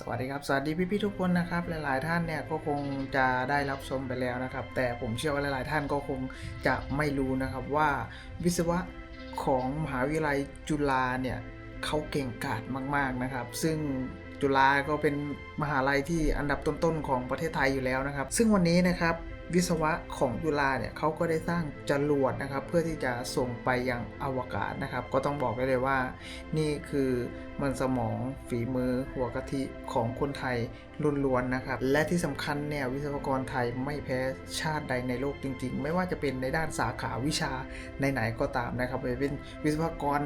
สวัสดีครับ สวัสดีพี่ๆทุกคนนะครับ หลายๆท่านเนี่ยก็คงจะได้รับชมไปแล้วนะครับ แต่ผมเชื่อว่าหลายๆท่านก็คงจะไม่รู้นะครับว่าวิศวะของมหาวิทยาลัยจุฬาเนี่ยเขาเก่งกาจมาก ๆนะครับ ซึ่งจุฬาก็เป็นมหาลัยที่อันดับต้นๆของประเทศไทยอยู่แล้วนะครับ ซึ่งวันนี้นะครับ วิศวะของจุฬาเนี่ยเขาก็ได้สร้างจรวดนะครับเพื่อที่จะส่งไปยังอวกาศนะครับ ก็ต้องบอกได้เลยว่า นี่คือมันสมองฝีมือหัวกะทิของคนไทยล้วนๆนะครับ และที่สำคัญเนี่ยวิศวกรไทยไม่แพ้ชาติใดในโลกจริง ๆ ไม่ว่าจะเป็นในด้านสาขาวิชาไหนๆก็ตามนะครับไปเป็นวิศวกร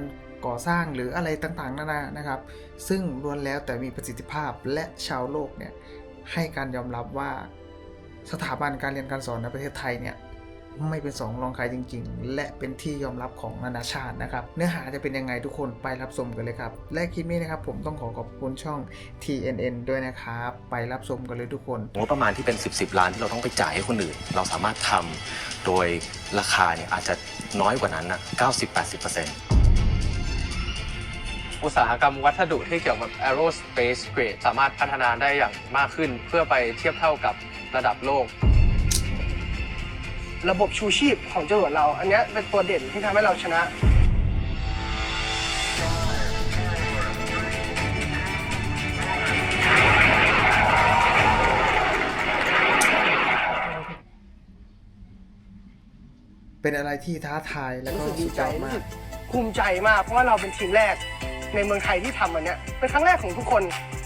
ก่อสร้างหรืออะไรต่างๆนานานะครับ ซึ่งล้วนแล้วแต่มีประสิทธิภาพและชาวโลกเนี่ยให้การยอมรับว่า สถาบันการเรียนการสอนในประเทศไทยเนี่ยไม่เป็นสองรองใครจริง ๆ และเป็นที่ยอมรับของนานาชาตินะครับ เนื้อหาจะเป็นยังไงทุกคนไปรับชมกันเลยครับ และคลิปนี้นะครับผมต้องขอขอบคุณช่อง TNN ด้วยนะครับ ไปรับชมกันเลยทุกคนงบประมาณที่เป็น 10บสล้านที่เราต้องไปจ่ายให้คนอื่น เราสามารถทำโดยราคาเนี่ยอาจจะน้อยกว่านั้นนะ90-80%อุตสาหกรรมวัสดุที่เกี่ยวกับ aerospace grade สามารถพัฒนาได้อย่างมากขึ้น เพื่อไปเทียบเท่ากับ ระดับโลก ระบบชูชีพของจรวดเรา อันเนี้ยเป็นตัวเด่นที่ทำให้เราชนะ เป็นอะไรที่ท้าทายและก็รู้สึกดีสุดใจยอดรู้มาสึกกภูมิใจมาก เพราะว่าเราเป็นทีมแรกในเมืองไทยที่ทำอันเนี้ยเป็นครั้งแรกของทุกคน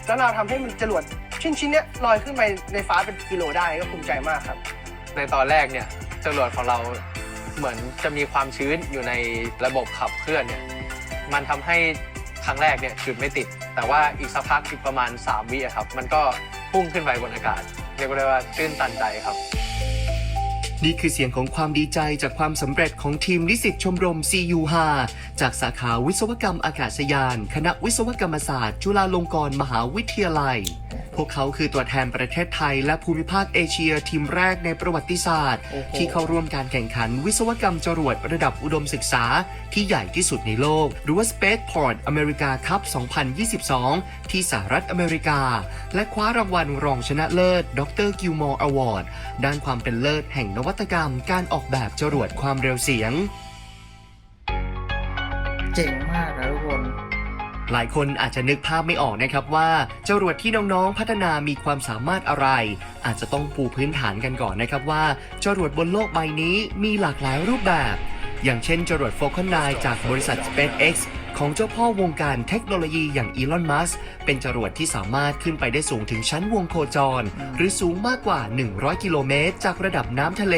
แล้วเราทำให้มันจรวด ชิ้นชิ้นๆเนี้ยลอยขึ้นไปในฟ้าเป็นกิโลได้ก็ภูมิใจมากครับ ในตอนแรกเนี่ยจรวดของเราเหมือนจะมีความชื้นอยู่ในระบบขับเคลื่อนเนี่ยมันทำให้ครั้งแรกเนี่ยจุดไม่ติด แต่ว่าอีกสักพักอีกประมาณ 3 วิอะครับ มันก็พุ่งขึ้นไปบนอากาศ เรียกได้ว่าตื้นตันใจครับ นี่คือเสียงของความดีใจจากความสำเร็จของทีมนิสิตชมรม CU5 จากสาขาวิศวกรรมอากาศยาน คณะวิศวกรรมศาสตร์ จุฬาลงกรณ์มหาวิทยาลัย พวกเขาคือตัวแทนประเทศไทย และภูมิภาคเอเชียทีมแรกในประวัติศาสตร์โอ้โหที่เข้าร่วมการแข่งขันวิศวกรรมจรวดระดับอุดมศึกษา ที่ใหญ่ที่สุดในโลก หรือว่า Spaceport America Cup 2022 ที่สหรัฐอเมริกา และคว้ารางวัลรองชนะเลิศ ดรกิลมอร์อวอร์ดด้านความเป็นเลิศแห่งนวัตกรรม การออกแบบจรวดความเร็วเสียง เจ๋งมากนะทุกคนหลายคนอาจจะนึกภาพไม่ออกนะครับว่าจรวดที่น้องๆพัฒนามีความสามารถอะไร อาจจะต้องปูพื้นฐานกันก่อนนะครับว่าจรวดบนโลกใบนี้มีหลากหลายรูปแบบ อย่างเช่นจรวด Falcon 9จากบริษัท SpaceX ของเจ้าพ่อวงการเทคโนโลยีอย่างอีลอน มัสเป็นจรวดที่สามารถขึ้นไปได้สูงถึงชั้นวงโคจร หรือสูงมากกว่า 100 กิโลเมตร จากระดับน้ำทะเล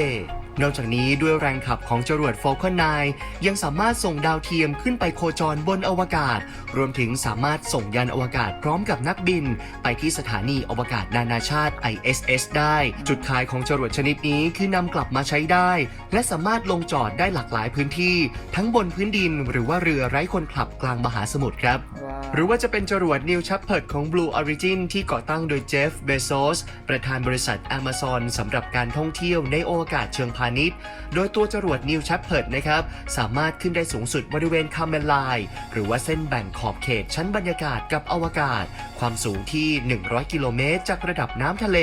นอกจากนี้ด้วยแรงขับของจรวด Falcon 9 ยังสามารถส่งดาวเทียมขึ้นไปโคจรบนอวกาศ รวมถึงสามารถส่งยานอวกาศพร้อมกับนักบิน ไปที่สถานีอวกาศนานาชาติ ISS ได้ จุดขายของจรวดชนิดนี้คือนำกลับมาใช้ได้ และสามารถลงจอดได้หลากหลายพื้นที่ ทั้งบนพื้นดินหรือว่าเรือไร้คนขับกลางมหาสมุทรครับว้า หรือว่าจะเป็นจรวด New Shepard ของ Blue Origin ที่ก่อตั้งโดยเจฟเบโซสประธานบริษัท Amazon สำหรับการท่องเที่ยวในโอกาสเชิงพาณิชย์ โดยตัวจรวด New Shepard นะครับสามารถขึ้นได้สูงสุดบริเวณคาเมลไลน์หรือว่าเส้นแบ่งขอบเขตชั้นบรรยากาศกับอวกาศ ความสูงที่ 100 กิโลเมตรจากระดับน้ำทะเล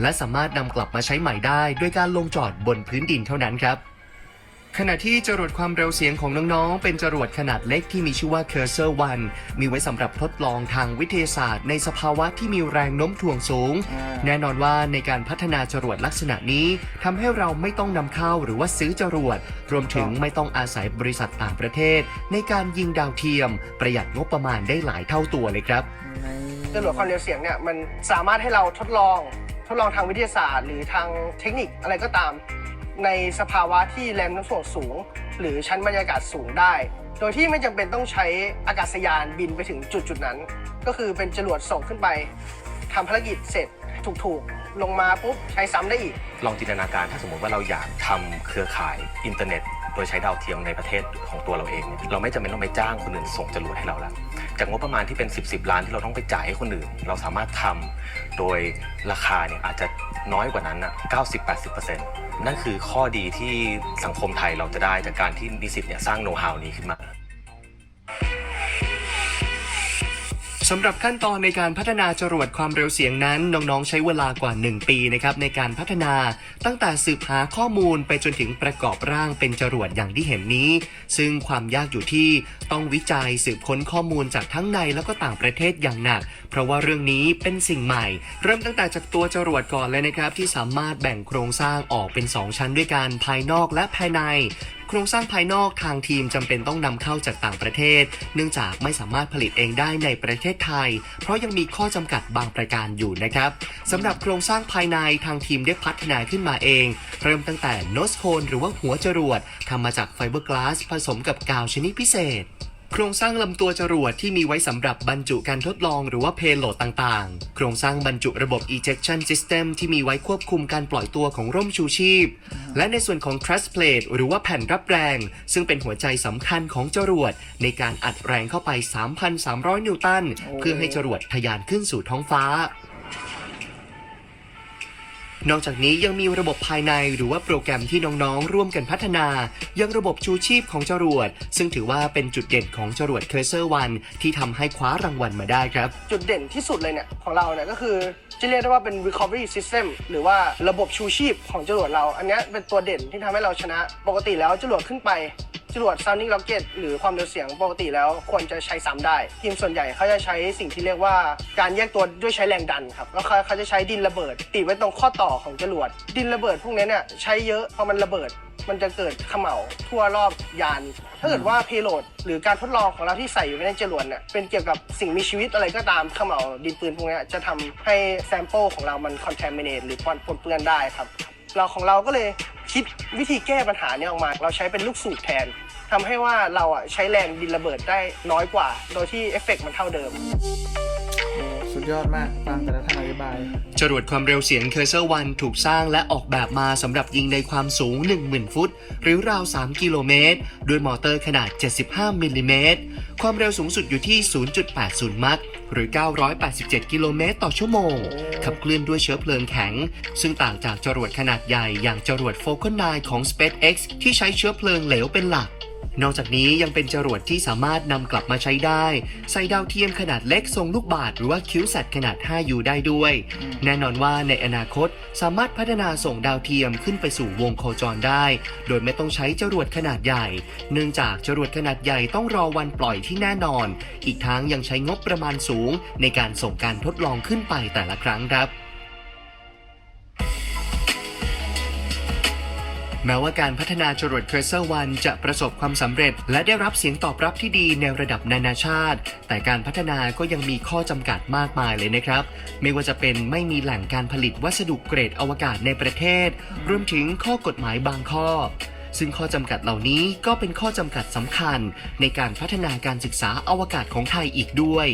และสามารถนำกลับมาใช้ใหม่ได้ ด้วยการลงจอดบนพื้นดินเท่านั้นครับ ขณะที่จรวดความเร็วเสียงของน้องๆ เป็นจรวดขนาดเล็กที่มีชื่อว่า Cursor One มีไว้สำหรับทดลองทางวิทยาศาสตร์ ในสภาวะที่มีแรงโน้มถ่วงสูงอ่าแน่นอนว่าในการพัฒนาจรวดลักษณะนี้ทำให้เราไม่ต้องนำเข้าหรือว่าซื้อจรวด รวมถึงไม่ต้องอาศัยบริษัทต่างประเทศ ในการยิงดาวเทียม ประหยัดงบประมาณได้หลายเท่าตัวเลยครับจรวดความเร็วเสียงเนี่ยมันสามารถให้เราทดลองทดลองทางวิทยาศาสตร์ หรือทางเทคนิคอะไรก็ตาม ในสภาวะที่แรงโน้ำถ่วงสูง หรือชั้นบรรยากาศสูงได้ โดยที่ไม่จำเป็นต้องใช้อากาศยานบินไปถึงจุดจุดนั้น ก็คือเป็นจรวดส่งขึ้นไปทำภารกิจเสร็จถูกๆ ลงมาปุ๊บใช้ซ้ำได้อีก ลองจินตนาการถ้าสมมติว่าเราอยากทำเครือข่ายอินเทอร์เน็ตโดยใช้ดาวเทียมในประเทศของตัวเราเองเนี่ยเราไม่จำเป็นต้องไปจ้างคนอื่นส่งจรวดให้เราแล้วจากงบประมาณที่เป็น 10บสล้านที่เราต้องไปจ่ายให้คนอื่น เราสามารถทำโดยราคาเนี่ยอาจจะ น้อยกว่านั้นอะ90-80%นั่นคือข้อดีที่สังคมไทยเราจะได้จากการที่นิสิตเนี่ยสร้างโน้ตฮาวนี้ขึ้นมา สำหรับขั้นตอนในการพัฒนาจรวดความเร็วเสียงนั้นน้องๆ ใช้เวลากว่า 1 ปีนะครับในการพัฒนาตั้งแต่สืบหาข้อมูลไปจนถึงประกอบร่างเป็นจรวดอย่างที่เห็นนี้ ซึ่งความยากอยู่ที่ต้องวิจัยสืบค้นข้อมูลจากทั้งในแล้วก็ต่างประเทศอย่างหนัก เพราะว่าเรื่องนี้เป็นสิ่งใหม่ เริ่มตั้งแต่จากตัวจรวดก่อนเลยนะครับที่สามารถแบ่งโครงสร้างออกเป็น 2 ชั้นด้วยกันภายนอกและภายใน โครงสร้างภายนอกทางทีมจำเป็นต้องนำเข้าจากต่างประเทศ เนื่องจากไม่สามารถผลิตเองได้ในประเทศไทย เพราะยังมีข้อจำกัดบางประการอยู่นะครับสำหรับโครงสร้างภายในทางทีมได้พัฒนาขึ้นมาเอง เริ่มตั้งแต่โนสโคนหรือว่าหัวจรวดทำมาจากไฟเบอร์กลาสผสมกับกาวชนิดพิเศษ โครงสร้างลำตัวจรวดที่มีไว้สำหรับบรรจุการทดลองหรือว่าเพโลดต่างๆ โครงสร้างบรรจุระบบ ejection system ที่มีไว้ควบคุมการปล่อยตัวของร่มชูชีพ และในส่วนของ truss plate หรือว่าแผ่นรับแรง ซึ่งเป็นหัวใจสำคัญของจรวด ในการอัดแรงเข้าไป 3,300 นิวตัน เพื่อให้จรวดทะยานขึ้นสู่ท้องฟ้า นอกจากนี้ยังมีระบบภายในหรือว่าโปรแกรมที่น้องๆ ร่วมกันพัฒนา ยังระบบชูชีพของจรวด ซึ่งถือว่าเป็นจุดเด่นของจรวดเคอร์เซอร์วันที่ทำให้คว้ารางวัลมาได้ครับ จุดเด่นที่สุดเลยเนี่ยของเราเนี่ยก็คือจะเรียกได้ว่าเป็น recovery system หรือว่าระบบชูชีพของจรวดเรา อันนี้เป็นตัวเด่นที่ทำให้เราชนะ ปกติแล้วจรวดขึ้นไป จรวด sounding rocket หรือความเร็วเสียงปกติแล้วควรจะใช้ซ้ำได้ ทีมส่วนใหญ่เขาจะใช้สิ่งที่เรียกว่าการแยกตัวด้วยใช้แรงดันครับแล้วเขาเขาจะใช้ดินระเบิด ติดไว้ตรงข้อต่อของจรวด ดินระเบิดพวกนี้เนี่ยใช้เยอะพอมันระเบิดมันจะเกิดเขม่าทั่วรอบยาน ถ้าเกิดว่าเพโลดหรือการทดลองของเราที่ใส่อยู่ในจรวดเนี่ยเป็นเกี่ยวกับสิ่งมีชีวิตอะไรก็ตามเขม่าดินปืนพวกนี้จะทำให้แซมเปิลของเรามันคอนแทมิเนตหรือปนเปื้อนได้ครับเราของเราก็เลย คิดวิธีแก้ปัญหาเนี้ออกมา เราใช้เป็นลูกสูบแทนทำให้ว่าเราอะใช้แรงดินระเบิดได้น้อยกว่า โดยที่เอฟเฟกต์มันเท่าเดิม สุดยอดมากฟังแต่ละท่านอธิบาย จรวดความเร็วเสียงเคอร์เซอร์วันถูกสร้างและออกแบบมาสำหรับยิงในความสูง 10,000 ฟุต หรือราว 3 กิโลเมตร ด้วยมอเตอร์ขนาด 75 มิลลิเมตร ความเร็วสูงสุดอยู่ที่ 0.80 มัคหรือ 987 กิโลเมตรต่อชั่วโมง ขับเคลื่อนด้วยเชื้อเพลิงแข็ง ซึ่งต่างจากจรวดขนาดใหญ่อย่างจรวด Falcon 9ของ SpaceX ที่ใช้เชื้อเพลิงเหลวเป็นหลัก นอกจากนี้ยังเป็นจรวดที่สามารถนำกลับมาใช้ได้ ใส่ดาวเทียมขนาดเล็กทรงลูกบาศหรือว่าคิวสัตขนาด 5U ได้ด้วย แน่นอนว่าในอนาคตสามารถพัฒนาส่งดาวเทียมขึ้นไปสู่วงโคจรได้ โดยไม่ต้องใช้จรวดขนาดใหญ่ เนื่องจากจรวดขนาดใหญ่ต้องรอวันปล่อยที่แน่นอน อีกทั้งยังใช้งบประมาณสูง ในการส่งการทดลองขึ้นไปแต่ละครั้งครับ แม้ว่าการพัฒนาจรวดเคอร์เซอร์วันจะประสบความสำเร็จ และได้รับเสียงตอบรับที่ดีในระดับนานาชาติ แต่การพัฒนาก็ยังมีข้อจำกัดมากมายเลยนะครับ ไม่ว่าจะเป็นไม่มีแหล่งการผลิตวัสดุเกรดอวกาศในประเทศ รวมถึงข้อกฎหมายบางข้อ ซึ่งข้อจำกัดเหล่านี้ก็เป็นข้อจำกัดสำคัญ ในการพัฒนาการศึกษาอวกาศของไทยอีกด้วย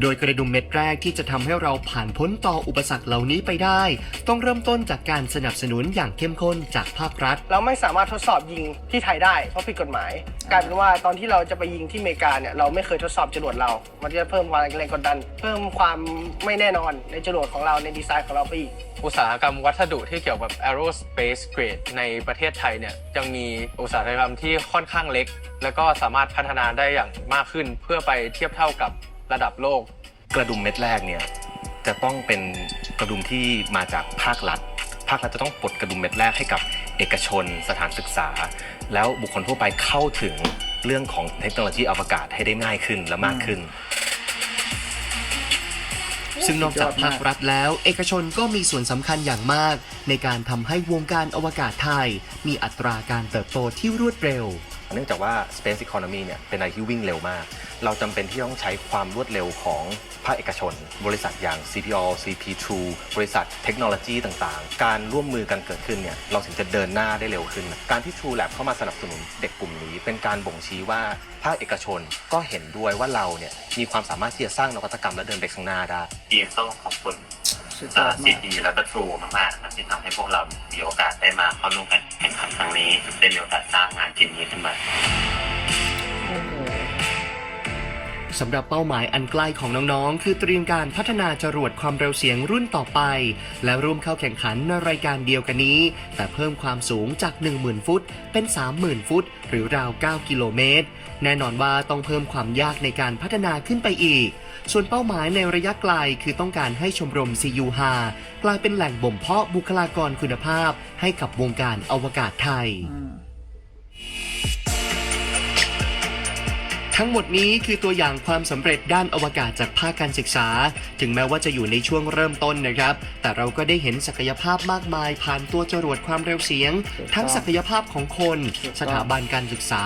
โดยกระดุมเม็ดแรกที่จะทำให้เราผ่านพ้นต่ออุปสรรคเหล่านี้ไปได้ ต้องเริ่มต้นจากการสนับสนุนอย่างเข้มข้นจากภาครัฐ เราไม่สามารถทดสอบยิงที่ไทยได้เพราะผิดกฎหมายกลายเป็นว่าตอนที่เราจะไปยิงที่อเมริกาเนี่ยเราไม่เคยทดสอบจรวดเรา มันจะเพิ่มความแรงกดดัน เพิ่มความไม่แน่นอนในจรวดของเราในดีไซน์ของเราไปอีก อุตสาหกรรมวัสดุที่เกี่ยวกับ aerospace grade ในประเทศไทยเนี่ยยังมีอุตสาหกรรมที่ค่อนข้างเล็ก แล้วก็สามารถพัฒนาได้อย่างมากขึ้นเพื่อไปเทียบเท่ากับระดับโลก กระดุมเม็ดแรกเนี่ยจะต้องเป็นกระดุมที่มาจากภาครัฐ ภาครัฐจะต้องปลดกระดุมเม็ดแรกให้กับเอกชนสถานศึกษา แล้วบุคคลทั่วไปเข้าถึงเรื่องของเทคโนโลยีอวกาศให้ได้ง่ายขึ้นและมากขึ้น ซึ่งนอกจากภาครัฐแล้ว เอกชนก็มีส่วนสำคัญอย่างมาก ในการทำให้วงการอวกาศไทย มีอัตราการเติบโตที่รวดเร็ว เนื่องจากว่า Space Economy เนี่ยเป็นอะไรที่วิ่งเร็วมาก เราจำเป็นที่ต้องใช้ความรวดเร็วของภาคเอกชน บริษัทอย่าง CPO CP True บริษัทเทคโนโลยีต่างๆ การร่วมมือกันเกิดขึ้นเนี่ยเราถึงจะเดินหน้าได้เร็วขึ้น การที่ True Lab เข้ามาสนับสนุนเด็กกลุ่มนี้ เป็นการบ่งชี้ว่าภาคเอกชนก็เห็นด้วยว่าเราเนี่ยมีความสามารถที่จะสร้างนวัตกรรมและเดินไปข้างหน้าได้ทีมต้องขอบคุณ สุดยอดซีมากดีแล้วก็ทรูมากๆนะครับที่ทำให้พวกเรามีโอกาสได้มาเข้าร่วมกันแข่งขันครั้งนี้ได้มีโอกาสสร้างงานชิ้นนี้ขึ้นมา สำหรับเป้าหมายอันใกล้ของน้องๆ คือเตรียมการพัฒนาจรวดความเร็วเสียงรุ่นต่อไป และร่วมเข้าแข่งขันในรายการเดียวกันนี้ แต่เพิ่มความสูงจาก 10,000 ฟุต เป็น 30,000 ฟุต หรือราว 9 กิโลเมตร แน่นอนว่าต้องเพิ่มความยากในการพัฒนาขึ้นไปอีก ส่วนเป้าหมายในระยะไกลคือต้องการให้ชมรม CU 5กลายเป็นแหล่งบ่มเพาะบุคลากรคุณภาพ ให้กับวงการอวกาศไทย ทั้งหมดนี้คือตัวอย่างความสำเร็จด้านอวกาศจากภาคการศึกษา ถึงแม้ว่าจะอยู่ในช่วงเริ่มต้นนะครับ แต่เราก็ได้เห็นศักยภาพมากมาย ผ่านตัวจรวดความเร็วเสียง ทั้งศักยภาพของคน สถาบันการศึกษา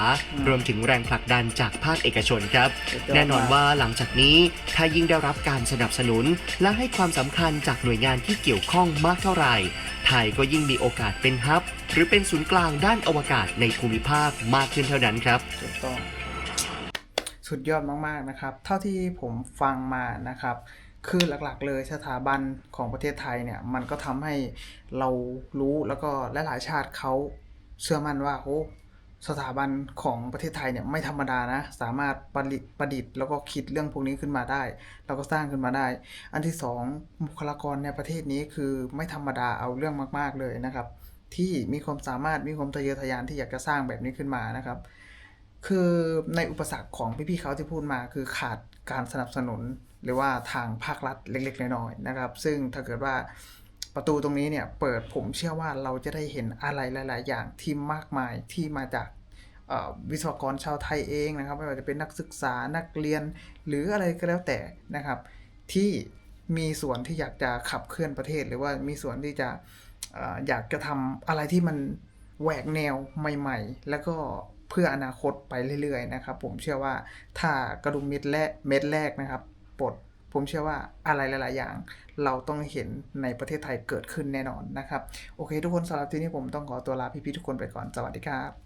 รวมถึงแรงผลักดันจากภาคเอกชนครับ แน่นอนว่าหลังจากนี้ถ้ายิ่งได้รับการสนับสนุน และให้ความสำคัญจากหน่วยงานที่เกี่ยวข้องมากเท่าไหร่ไทยก็ยิ่งมีโอกาสเป็นฮับ หรือเป็นศูนย์กลางด้านอวกาศในภูมิภาคมากขึ้นเท่านั้นครับถูกต้อง สุดยอดมากๆนะครับ เท่าที่ผมฟังมานะครับคือหลักๆ เลยสถาบันของประเทศไทยเนี่ยมันก็ทำให้เรารู้แล้วก็หลายชาติเขาเชื่อมั่นว่าโอ้สถาบันของประเทศไทยเนี่ยไม่ธรรมดานะ สามารถประดิษฐ์ประดิษฐ์แล้วก็คิดเรื่องพวกนี้ขึ้นมาได้ แล้วก็สร้างขึ้นมาได้ อันที่สองบุคลากรในประเทศนี้คือไม่ธรรมดาเอาเรื่องมาก ๆเลยนะครับ ที่มีความสามารถมีความทะเยอทะยานที่อยากจะสร้างแบบนี้ขึ้นมานะครับ คือในอุปสรรคของพี่ๆเขาที่พูดมาคือขาดการสนับสนุน หรือว่าทางภาครัฐเล็ก ๆ น้อยๆนะครับ ซึ่งถ้าเกิดว่าประตูตรงนี้เนี่ยเปิดผมเชื่อว่าเราจะได้เห็นอะไรหลาย ๆ อย่างที่มากมายที่มาจากวิศวกรชาวไทยเองนะครับไม่ว่าจะเป็นนักศึกษานักเรียน หรืออะไรก็แล้วแต่นะครับ ที่มีส่วนที่อยากจะขับเคลื่อนประเทศ หรือว่ามีส่วนที่จะออยากจะทำอะไรที่มันแหวกแนวใหม่ ๆ แล้วก็ พื่ออนาคตไปเรื่อยๆนะครับผมเชื่อว่าถ้ากระดุมเม็ดแรกเม็ดแรกนะครับปลดผมเชื่อว่าอะไรหลาย ๆ อย่าง เราต้องเห็นในประเทศไทยเกิดขึ้นแน่นอนนะครับ โอเค ทุกคนสำหรับที่นี้ผมต้องขอตัวลาพี่ ๆ ทุกคนไปก่อน สวัสดีครับ